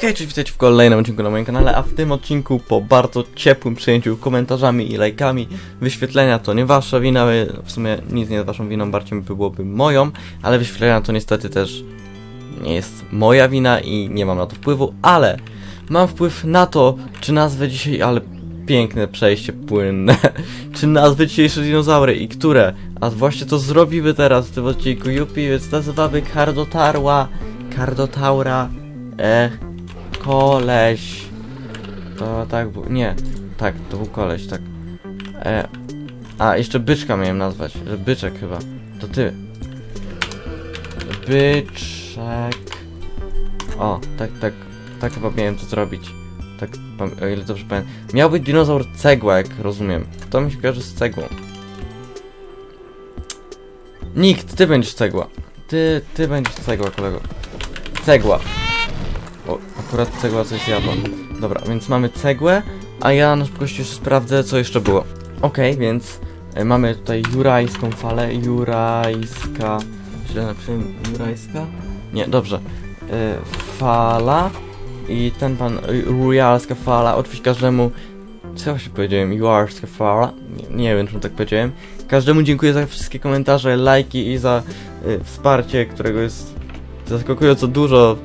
Hej, cześć, witajcie w kolejnym odcinku na moim kanale, a w tym odcinku po bardzo ciepłym przyjęciu komentarzami i lajkami wyświetlenia to nie wasza wina, w sumie nic nie jest waszą winą, bardziej byłoby moją, ale wyświetlenia to niestety też nie jest moja wina i nie mam na to wpływu, ale mam wpływ na to, czy nazwę dzisiaj, ale piękne przejście płynne, czy nazwy dzisiejsze dinozaury i które, a właśnie to zrobimy teraz w tym odcinku, Yupi, więc nazywamy Kardotarła, Kardotaura, e, koleś, to tak nie, tak, to był koleś, tak, e, a jeszcze byczka miałem nazwać, że byczek chyba, to ty, byczek, o, tak, tak, tak chyba miałem to zrobić. Tak, o ile dobrze pamiętam. Miał być dinozaur cegła, jak rozumiem. To mi się kojarzy z cegłą. Nikt, ty będziesz cegła. Ty, ty będziesz cegła, kolego. Cegła. O, akurat cegła coś zjadła. Dobra, więc mamy cegłę, a ja na szybkości jeszcze sprawdzę, co jeszcze było. Okej, więc e, mamy tutaj jurajską falę. Jurajska. Źle napisałem jurajska? Nie, dobrze. E, fala. I ten pan y, Royalska fala, oczywiście każdemu. Co ja się powiedziałem? Juarska fala? Nie, nie wiem, czemu tak powiedziałem. Każdemu dziękuję za wszystkie komentarze, lajki i za wsparcie, którego jest zaskakująco dużo.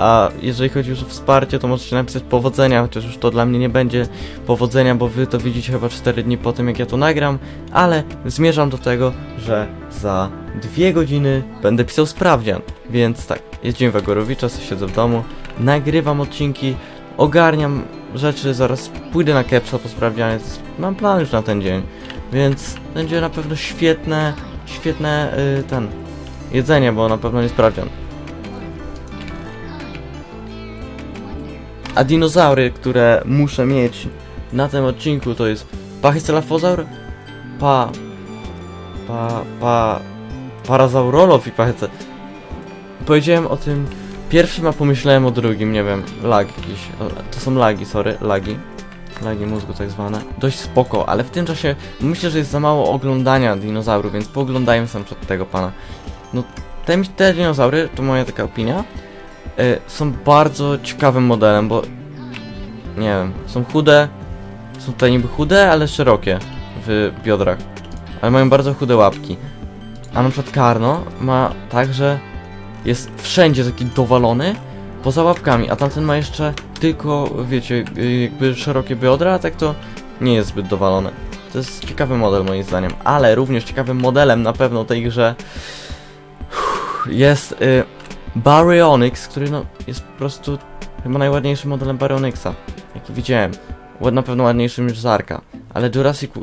A jeżeli chodzi już o wsparcie, to możecie napisać powodzenia, chociaż już to dla mnie nie będzie powodzenia, bo wy to widzicie chyba 4 dni po tym, jak ja to nagram, ale zmierzam do tego, że za dwie godziny będę pisał sprawdzian. Więc tak, jest dzień Wagorowicza, siedzę w domu, nagrywam odcinki, ogarniam rzeczy, zaraz pójdę na kepsa po sprawdzianie, mam plan już na ten dzień, więc będzie na pewno świetne, świetne y, ten, jedzenie, bo na pewno nie sprawdzian. A dinozaury, które muszę mieć na tym odcinku to jest Pachycephalosaur, pa, pa, pa, Parasaurolow i Pachyce. Powiedziałem o tym pierwszym, a pomyślałem o drugim, nie wiem, lag jakiś, to są lagi, sorry, lagi. Lagi mózgu tak zwane. Dość spoko, ale w tym czasie myślę, że jest za mało oglądania dinozaurów, więc pooglądajmy sam przed tego pana. No, te, te dinozaury, to moja taka opinia, są bardzo ciekawym modelem, bo nie wiem, są chude, są tutaj niby chude, ale szerokie w biodrach, ale mają bardzo chude łapki. A na przykład Karno ma tak, że jest wszędzie taki dowalony poza łapkami, a tamten ma jeszcze tylko, wiecie, jakby szerokie biodra, a tak to nie jest zbyt dowalone. To jest ciekawy model moim zdaniem, ale również ciekawym modelem na pewno tej grze jest y, Baryonyx, który no jest po prostu chyba najładniejszym modelem Baryonyxa, jaki widziałem. Na pewno ładniejszym niż Zarka, ale Jurassic, y,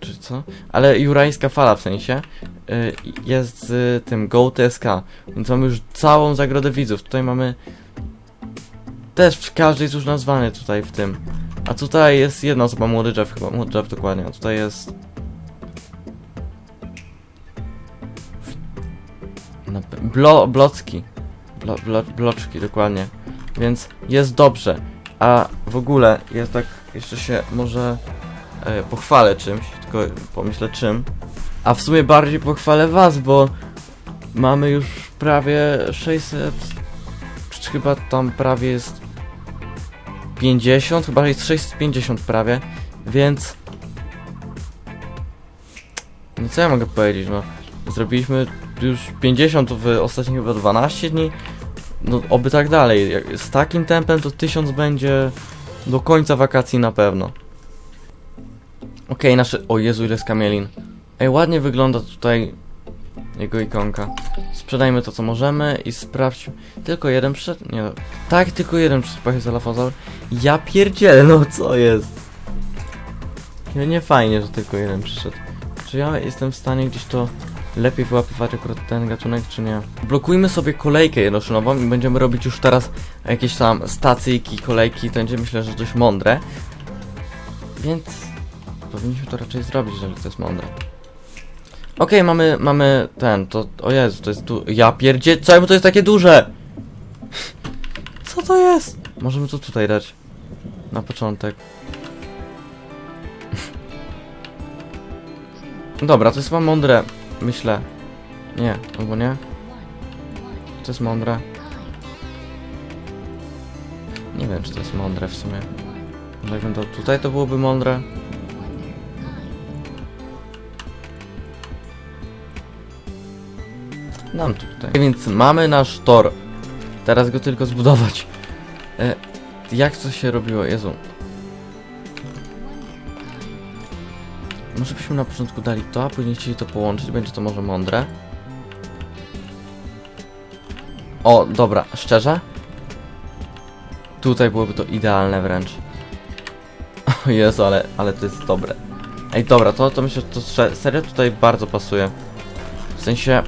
czy co? Ale Jurajska fala w sensie y, jest z tym GoTSK, więc mamy już całą zagrodę widzów. Tutaj mamy też każdy jest już nazwany tutaj w tym. A tutaj jest jedna osoba, młody Jeff chyba, młody Jeff dokładnie, a tutaj jest... No, blo, blocki. Blo, blo, bloczki, dokładnie. Więc jest dobrze. A w ogóle jest tak, jeszcze się może e, pochwalę czymś, tylko pomyślę czym. A w sumie bardziej pochwalę was, bo mamy już prawie 600, czy chyba tam prawie jest 50, chyba jest 650 prawie, więc no co ja mogę powiedzieć, no zrobiliśmy już 50 w ostatnich chyba 12 dni, no oby tak dalej, z takim tempem to 1000 będzie do końca wakacji na pewno. Okej, nasze... O Jezu, ile skamielin. Ej, ładnie wygląda tutaj jego ikonka. Sprzedajmy to, co możemy i sprawdźmy. Tylko jeden przyszedł? Nie, tak, tylko jeden przyszedł Pachycephalosaur. Ja pierdzielę, no co jest? Nie, nie fajnie, że tylko jeden przyszedł. Czy ja jestem w stanie gdzieś to lepiej wyłapywać akurat ten gatunek, czy nie? Blokujmy sobie kolejkę jednoszynową i będziemy robić już teraz jakieś tam stacyjki, kolejki, to będzie myślę, że dość mądre. Więc powinniśmy to raczej zrobić, jeżeli to jest mądre. Okej, mamy, mamy ten, to, o Jezu, to jest du... Ja pierdzie... Czemu to jest takie duże? Co to jest? Możemy to tutaj dać. Na początek. Dobra, to jest chyba mądre, myślę. Nie, albo nie? To jest mądre. Nie wiem, czy to jest mądre w sumie. Może jakbym to tutaj, to byłoby mądre. Dam tutaj. Więc mamy nasz tor. Teraz go tylko zbudować. E, jak to się robiło? Jezu. Może byśmy na początku dali to, a później chcieli to połączyć. Będzie to może mądre. O, dobra, szczerze? Tutaj byłoby to idealne wręcz. O Jezu, ale, ale to jest dobre. Ej, dobra, to, to myślę, że to serio tutaj bardzo pasuje. W sensie,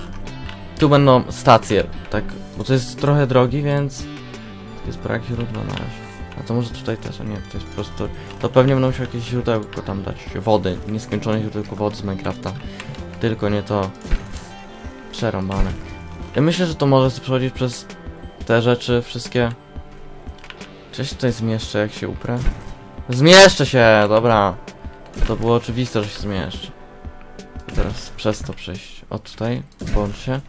tu będą stacje, tak, bo to jest trochę drogi, więc jest brak źródła na razie. A to może tutaj też, a nie, to jest po prostu, to pewnie będą musiał jakieś źródełko tam dać, wody, nieskończone źródełko wody z Minecrafta. Tylko nie to przerąbane. Ja myślę, że to może przechodzić przez te rzeczy wszystkie. Czy się tutaj zmieszczę, jak się uprę? Zmieszczę się, dobra. To było oczywiste, że się zmieszczę. Teraz przez to przejść. O tutaj, połącz się.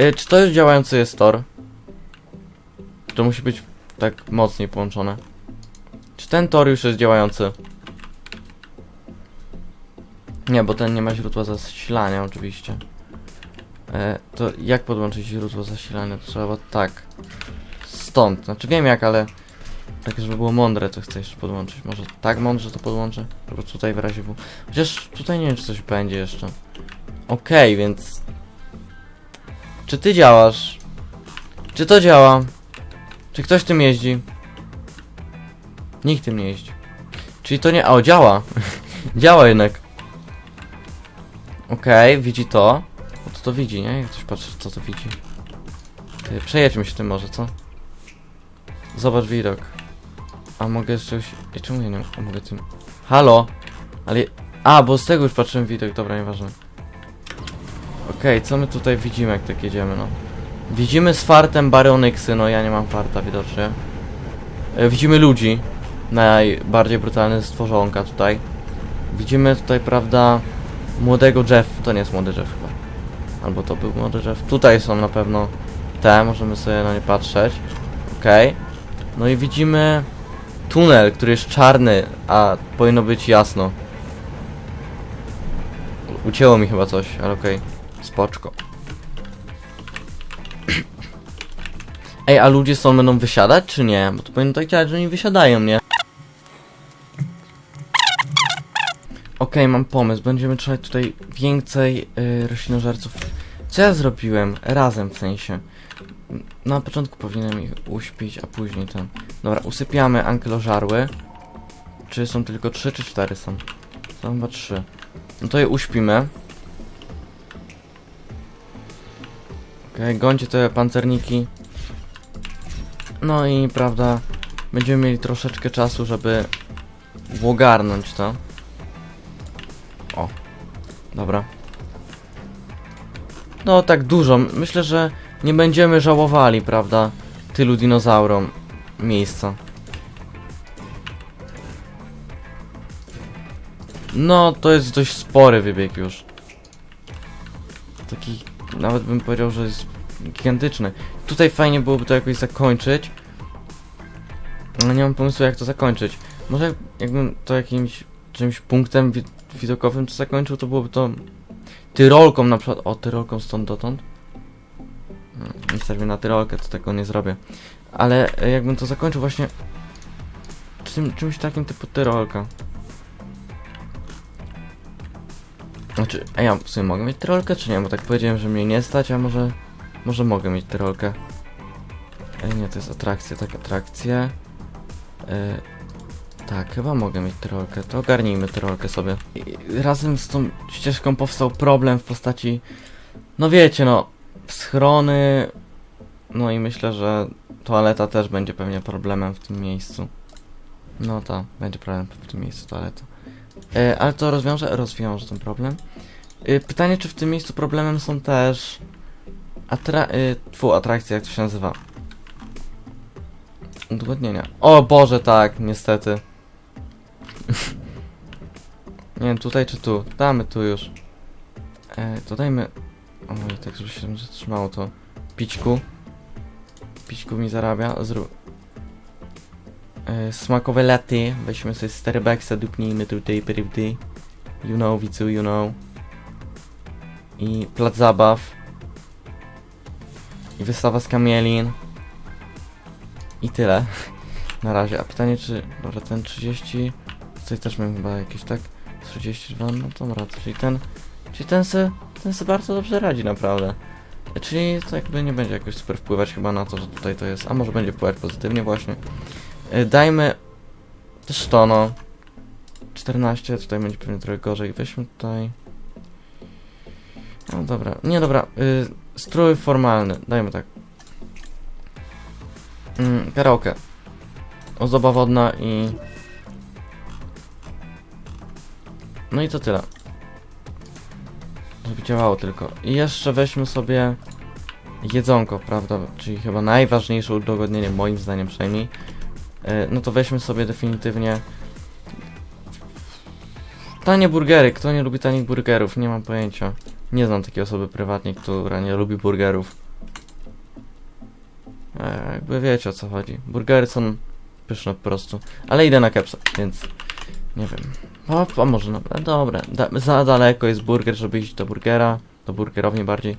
Y, czy to już działający jest tor? To musi być tak mocniej połączone. Czy ten tor już jest działający? Nie, bo ten nie ma źródła zasilania oczywiście. E, to jak podłączyć źródło zasilania? To trzeba tak. Stąd. Znaczy wiem jak, ale tak żeby było mądre, to chcę jeszcze podłączyć. Może tak mądrze to podłączę? Albo tutaj w razie W. Chociaż tutaj nie wiem, czy coś będzie jeszcze. Okej, więc... Czy ty działasz? Czy to działa? Czy ktoś tym jeździ? Nikt tym nie jeździ. Czyli to nie... O, działa! działa jednak. Okej, widzi to. No to to widzi, nie? Jak ktoś patrzy, co to widzi. Ty, przejedźmy się tym może, co? Zobacz widok. A mogę jeszcze coś... Ej, czemu ja nie a mogę tym... Halo? Ale... A, bo z tego już patrzyłem widok, dobra, nieważne. Okej, co my tutaj widzimy, jak tak jedziemy, no? Widzimy z fartem Baryonyxy, no ja nie mam farta widocznie. E, widzimy ludzi. Najbardziej brutalne stworzonka tutaj. Widzimy tutaj, prawda, młodego Jeff. To nie jest młody Jeff chyba. Albo to był młody Jeff. Tutaj są na pewno te, możemy sobie na nie patrzeć. Okej. No i widzimy tunel, który jest czarny, a powinno być jasno. Ucięło mi chyba coś, ale okej. Spoczko. Ej, a ludzie stąd będą wysiadać, czy nie? Bo to powinno tak działać, że oni wysiadają, nie? Okej, mam pomysł. Będziemy trzymać tutaj więcej yy, roślinożerców. Co ja zrobiłem? Razem w sensie. Na początku powinienem ich uśpić, a później ten. Dobra, usypiamy ankylożarły. Czy są tylko trzy, czy cztery są? Są chyba trzy. No to je uśpimy. Okej, gońcie te pancerniki. No i prawda, będziemy mieli troszeczkę czasu, żeby ogarnąć to. O, dobra. No tak dużo, myślę, że nie będziemy żałowali, prawda, tylu dinozaurom miejsca. No, to jest dość spory wybieg już. Taki, nawet bym powiedział, że jest gigantyczny. Tutaj fajnie byłoby to jakoś zakończyć. No nie mam pomysłu jak to zakończyć. Może jakbym to jakimś czymś punktem wi widokowym to zakończył, to byłoby to tyrolką na przykład. O, tyrolką stąd dotąd. Hmm, Nie serwie na tyrolkę, to tego nie zrobię. Ale e, jakbym to zakończył właśnie czym, czymś takim typu tyrolka. Znaczy, a ja w sumie mogę mieć tyrolkę, czy nie? Bo tak powiedziałem, że mnie nie stać, a może... Może mogę mieć tyrolkę. Ej, nie, to jest atrakcja, tak, atrakcja. E, tak, chyba mogę mieć tyrolkę, to ogarnijmy tyrolkę sobie. I razem z tą ścieżką powstał problem w postaci... No wiecie, no... Schrony... No i myślę, że toaleta też będzie pewnie problemem w tym miejscu. No to, będzie problem w tym miejscu toaleta. E, ale to rozwiąże, rozwiąże ten problem. E, pytanie, czy w tym miejscu problemem są też... Atra... Y, tfu, atrakcja, jak to się nazywa? Udowodnienia. O Boże, tak, niestety. Nie wiem, tutaj czy tu? Damy tu już. E, to dajmy... O tak żeby się zatrzymało to. Pićku. Pićku mi zarabia. Zrób... e, smakowe laty. Weźmy sobie Starbucksa, dupnijmy tutaj, perywdy. You know, widzu, you know. I plac zabaw. I wystawa z kamielin. I tyle. Na razie. A pytanie czy... Dobra, ten 30... Tutaj też miałem chyba jakieś, tak? 32, no to dobra, czyli ten... Czyli ten se... Ten se bardzo dobrze radzi, naprawdę. Czyli to jakby nie będzie jakoś super wpływać chyba na to, że tutaj to jest, a może będzie wpływać pozytywnie właśnie. Y, Dajmy też to no. 14, tutaj będzie pewnie trochę gorzej. Weźmy tutaj. No dobra, nie dobra. Y, strój formalny, dajmy tak. Mm, karaoke. Ozdoba wodna i... No i to tyle. Żeby działało tylko. I jeszcze weźmy sobie jedzonko, prawda? Czyli chyba najważniejsze udogodnienie, moim zdaniem przynajmniej. E, No to weźmy sobie definitywnie tanie burgery. Kto nie lubi tanich burgerów? Nie mam pojęcia. Nie znam takiej osoby prywatnie, która nie lubi burgerów. E, jakby wiecie o co chodzi. Burgery są pyszne po prostu. Ale idę na kepsa, więc nie wiem. O, a może no, dobra. Da, za daleko jest burger, żeby iść do burgera. Do burgerowni bardziej.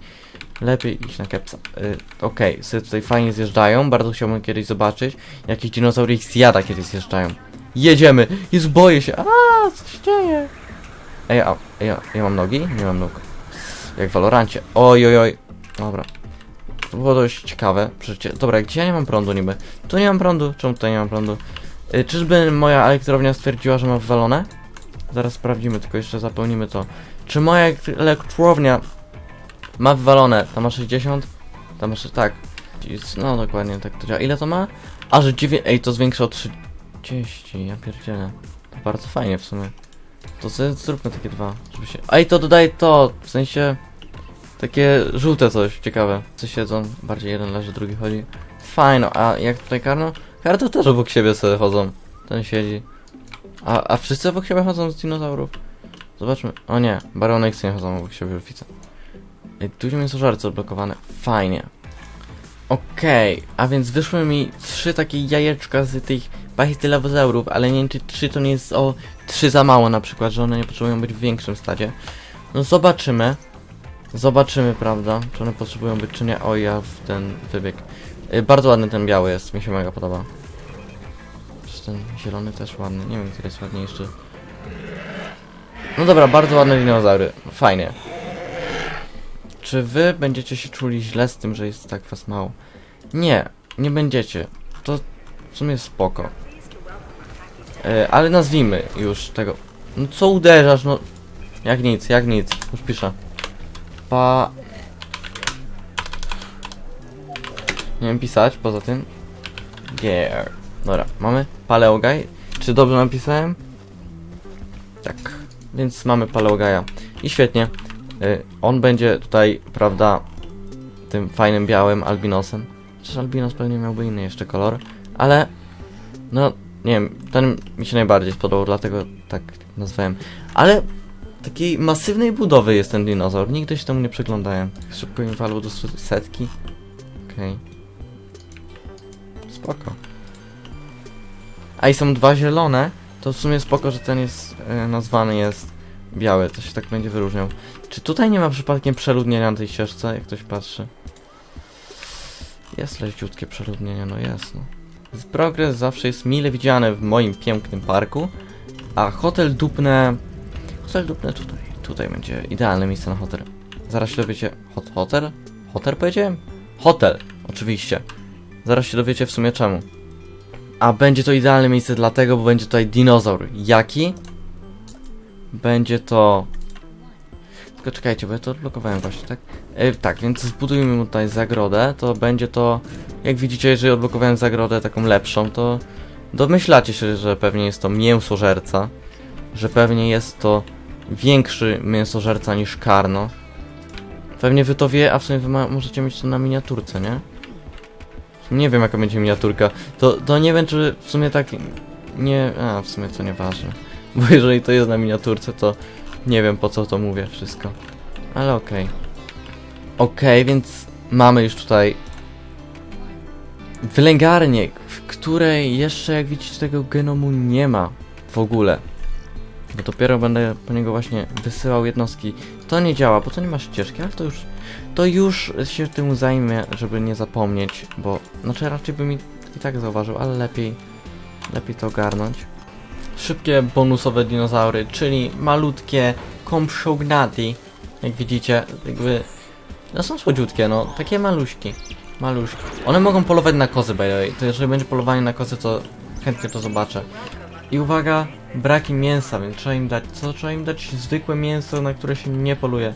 Lepiej iść na kepsa. Y, Okej, sobie tutaj fajnie zjeżdżają. Bardzo chciałbym kiedyś zobaczyć. Jakieś dinozaury ich zjada, kiedy zjeżdżają. Jedziemy! Jezu, boję się. A, co się dzieje? Ej, a, ja, ja mam nogi? Nie mam nóg. Jak w Valorancie. Oj, oj, oj. Dobra. Było dość ciekawe. Przecież, dobra, gdzie ja nie mam prądu niby? Tu nie mam prądu. Czemu tutaj nie mam prądu? Y, czyżby moja elektrownia stwierdziła, że ma wywalone? Zaraz sprawdzimy, tylko jeszcze zapełnimy to. Czy moja elektr- elektrownia ma wywalone? Ta ma 60? Ta ma 6, tak. No dokładnie tak to działa. Ile to ma? A, że 9... Ej, to zwiększa o 30. Ja pierdzielę. To bardzo fajnie w sumie. To sobie zróbmy takie dwa, żeby się... Ej, to dodaję to, w sensie... Takie żółte coś, ciekawe. Co siedzą, bardziej jeden leży, drugi chodzi. Fajno, a jak tutaj Karno? Karno też obok siebie sobie chodzą. Ten siedzi. A, a wszyscy obok siebie chodzą z dinozaurów? Zobaczmy. O nie, Baronexy nie chodzą obok siebie, widzę. Ej, tu są żarty odblokowane. Fajnie. Okej, a więc wyszły mi trzy takie jajeczka z tych pachytylozaurów, ale nie wiem czy trzy to nie jest o trzy za mało na przykład, że one nie potrzebują być w większym stadzie. No zobaczymy. Zobaczymy, prawda, czy one potrzebują być czy nie. O, ja w ten wybieg. Y, bardzo ładny ten biały jest, mi się mega podoba. Czy ten zielony też ładny, nie wiem który jest ładniejszy. No dobra, bardzo ładne dinozaury, fajnie. Czy wy będziecie się czuli źle z tym, że jest tak was mało? Nie, nie będziecie. To w sumie spoko. E, ale nazwijmy już tego. No co uderzasz, no. Jak nic, jak nic. Już piszę. Pa... Nie wiem pisać, poza tym. Gear. Dobra, mamy Paleogaj. Czy dobrze napisałem? Tak. Więc mamy Paleogaja. I świetnie. Y, on będzie tutaj, prawda, tym fajnym białym albinosem. Chociaż albinos pewnie miałby inny jeszcze kolor, ale no, nie wiem, ten mi się najbardziej spodobał, dlatego tak nazwałem. Ale takiej masywnej budowy jest ten dinozaur, nigdy się temu nie przyglądałem. Szybko im walło do setki. Okej. Spoko. A i są dwa zielone, to w sumie spoko, że ten jest e, nazwany jest biały, to się tak będzie wyróżniał. Czy tutaj nie ma przypadkiem przeludnienia na tej ścieżce, jak ktoś patrzy? Jest leciutkie przeludnienie, no jest, no. Progres zawsze jest mile widziany w moim pięknym parku, a hotel dupne... Hotel dupne tutaj, tutaj będzie idealne miejsce na hotel. Zaraz się dowiecie... Hot, hotel? Hotel powiedziałem? Hotel, oczywiście. Zaraz się dowiecie w sumie czemu. A będzie to idealne miejsce dlatego, bo będzie tutaj dinozaur. Jaki? Będzie to tylko czekajcie, bo ja to odblokowałem właśnie, tak? E, tak, więc zbudujmy tutaj zagrodę, to będzie to... Jak widzicie, jeżeli odblokowałem zagrodę taką lepszą, to... Domyślacie się, że pewnie jest to mięsożerca. Że pewnie jest to większy mięsożerca niż Karno. Pewnie wy to wie, a w sumie wy możecie mieć to na miniaturce, nie? Nie wiem jaka będzie miniaturka. To, to nie wiem, czy w sumie tak... Nie... A, w sumie to nieważne. Bo jeżeli to jest na miniaturce, to... Nie wiem po co to mówię wszystko. Ale okej. Okej, więc mamy już tutaj wylęgarnię, w której jeszcze jak widzicie tego genomu nie ma w ogóle. Bo dopiero będę po niego właśnie wysyłał jednostki. To nie działa, bo to nie ma ścieżki, ale to już to już się tym zajmę, żeby nie zapomnieć, bo znaczy raczej bym i, i tak zauważył, ale lepiej lepiej to ogarnąć. Szybkie bonusowe dinozaury, czyli malutkie kompsognaty, jak widzicie, jakby no są słodziutkie, no, takie maluśki. Maluśki. One mogą polować na kozy, by the way. To jeżeli będzie polowanie na kozy, to chętnie to zobaczę. I uwaga, braki mięsa, więc trzeba im dać, co trzeba im dać? Zwykłe mięso, na które się nie poluje.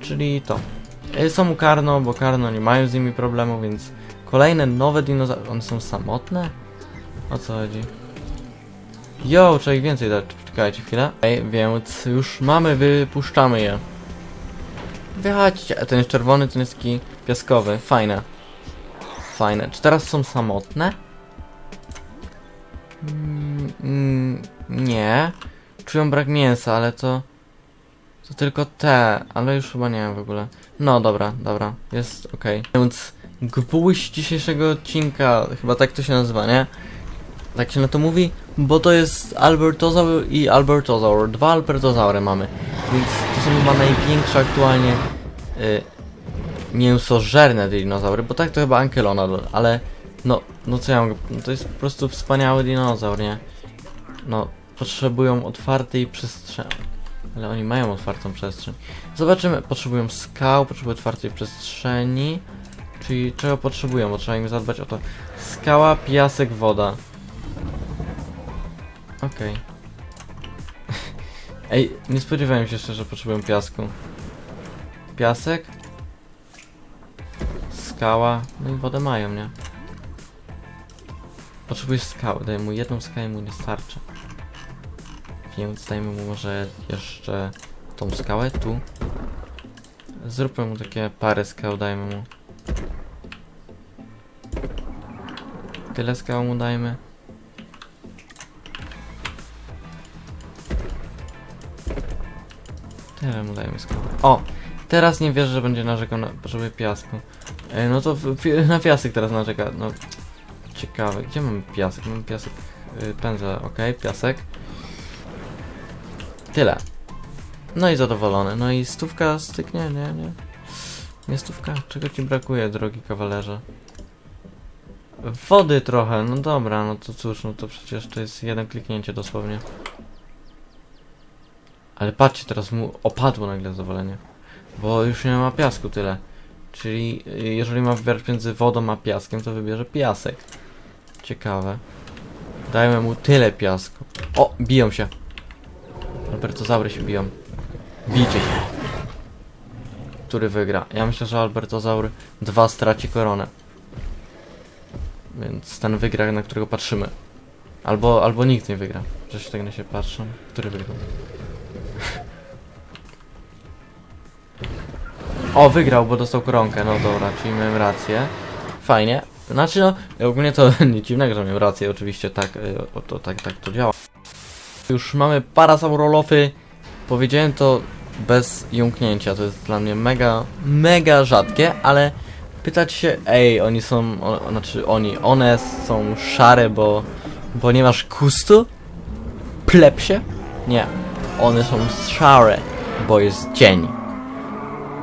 Czyli to. E, Są u Karno, bo Karno nie mają z nimi problemu, więc kolejne nowe dinozaury. One są samotne? O co chodzi? Jo, trzeba ich więcej dać. Czekajcie chwilę. Ej, więc już mamy, wypuszczamy je. Wychodźcie. Ten jest czerwony, ten jest taki piaskowy. Fajne. Fajne. Czy teraz są samotne? Mm, mm, nie. Czują brak mięsa, ale to... To tylko te, ale już chyba nie w ogóle. No dobra, dobra, jest okej. Więc gwóźdź dzisiejszego odcinka, chyba tak to się nazywa, nie? Tak się na to mówi, bo to jest Albertozaur i Albertozaur. Dwa Albertozaury mamy, więc to są chyba największe aktualnie y, mięsożerne dinozaury, bo tak to chyba Ankelona, ale no, no co ja mogę, no to jest po prostu wspaniały dinozaur, nie? No, potrzebują otwartej przestrzeni. Ale oni mają otwartą przestrzeń. Zobaczymy, potrzebują skał, potrzebują otwartej przestrzeni. Czyli czego potrzebują, bo trzeba im zadbać o to. Skała, piasek, woda. Okej. Ej, nie spodziewałem się że potrzebują piasku. Piasek? Skała, no i wodę mają, nie? Potrzebujesz skały, daj mu jedną skałę mu nie starczy. Więc dajmy mu może jeszcze tą skałę tu. Zróbmy mu takie parę skał, dajmy mu. Tyle skał mu dajmy. Tyle mu dajmy skał. O! Teraz nie wierzę, że będzie narzekał na potrzebuje piasku. Ej, no to na piasek teraz narzeka. No, ciekawe. Gdzie mamy piasek? Mamy piasek, y, pędzel, okej, piasek. Tyle. No i zadowolony. No i stówka styknie, nie, nie. Nie stówka? Czego ci brakuje, drogi kawalerze? Wody trochę, no dobra, no to cóż, no to przecież to jest jedno kliknięcie dosłownie. Ale patrzcie, teraz mu opadło nagle zadowolenie. Bo już nie ma piasku tyle. Czyli y, jeżeli ma wybierać między wodą a piaskiem, to wybierze piasek. Ciekawe. Dajmy mu tyle piasku. O, biją się. Albertozaury się biją. Bijcie się. Który wygra? Ja myślę, że Albertozaur 2 straci koronę. Więc ten wygra, na którego patrzymy. Albo, albo nikt nie wygra. Przecież tak na się patrzą. Który wygrał? O, wygrał, bo dostał koronkę. No dobra, czyli miałem rację. Fajnie. Znaczy no, ogólnie to nic dziwnego, że miałem rację. Oczywiście tak, y, o, to, tak, tak to działa. Już mamy parasaurolofy. Powiedziałem to bez jąknięcia. To jest dla mnie mega, mega rzadkie, ale pytać się, ej, oni są, o, znaczy oni, one są szare, bo, bo nie masz kustu? Plepsie? Nie. One są szare, bo jest dzień.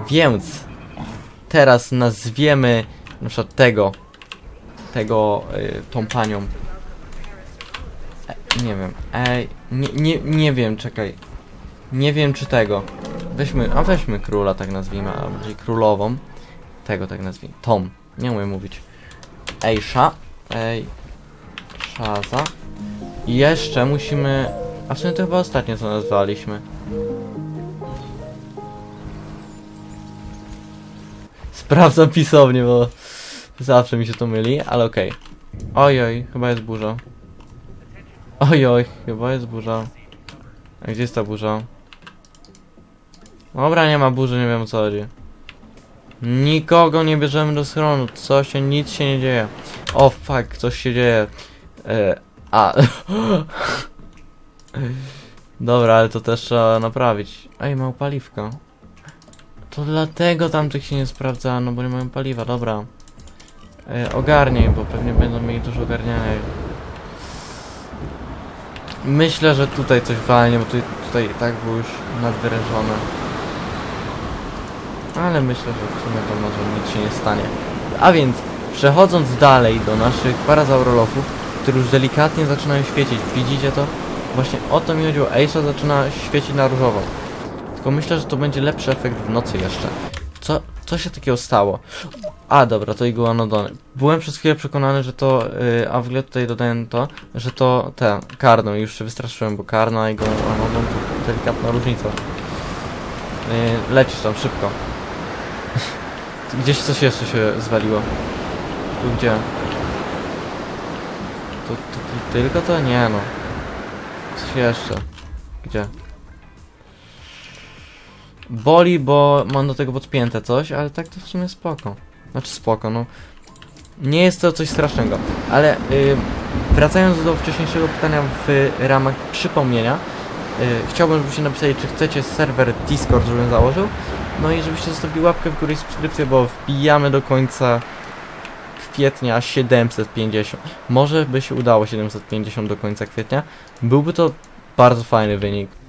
Więc teraz nazwiemy na przykład tego, tego, y, tą panią. E, nie wiem, ej, nie, nie, nie wiem, czekaj. Nie wiem czy tego. Weźmy, a weźmy króla tak nazwijmy, a bardziej królową. Tego tak nazwijmy. Tom. Nie umiem mówić. Ejsza. Ej. Szaza. I jeszcze musimy... A w sumie to chyba ostatnie co nazwaliśmy. Sprawdzam pisownie, bo zawsze mi się to myli, ale okej. Ojoj, chyba jest burza. Ojoj, chyba jest burza. A gdzie jest ta burza? Dobra, nie ma burzy, nie wiem o co chodzi. Nikogo nie bierzemy do schronu, co się, nic się nie dzieje. O fuck, coś się dzieje. E, a. Dobra, ale to też trzeba naprawić. Ej, mało paliwka. To dlatego tamtych się nie sprawdza, no bo nie mają paliwa, dobra. E, ogarnie, bo pewnie będą mieli dużo ogarniania. Myślę, że tutaj coś walnie, bo tutaj, tutaj i tak było już nadwyrężone. Ale myślę, że w sumie to może nic się nie stanie. A więc, przechodząc dalej do naszych parazaurolofów, które już delikatnie zaczynają świecić. Widzicie to? Właśnie o to mi chodziło. Aisha zaczyna świecić na różowo. Tylko myślę, że to będzie lepszy efekt w nocy jeszcze. Co, co się takiego stało? A, dobra, to iguanodony. Byłem przez chwilę przekonany, że to, yy, a w ogóle tutaj dodałem to, że to te, karno. Już się wystraszyłem, bo karna i iguanodon to delikatna różnica. Yy, lecisz tam szybko. Gdzieś coś jeszcze się zwaliło. Tu gdzie? Tylko to? Nie no. Coś jeszcze. Gdzie? Boli, bo mam do tego podpięte coś, ale tak to w sumie spoko. Znaczy spoko, no. Nie jest to coś strasznego, ale y, wracając do wcześniejszego pytania w ramach przypomnienia, y, chciałbym, żebyście napisali, czy chcecie serwer Discord, żebym założył, no i żebyście zostawili łapkę w górę i subskrypcję, bo wbijamy do końca kwietnia 750. Może by się udało 750 do końca kwietnia. Byłby to bardzo fajny wynik.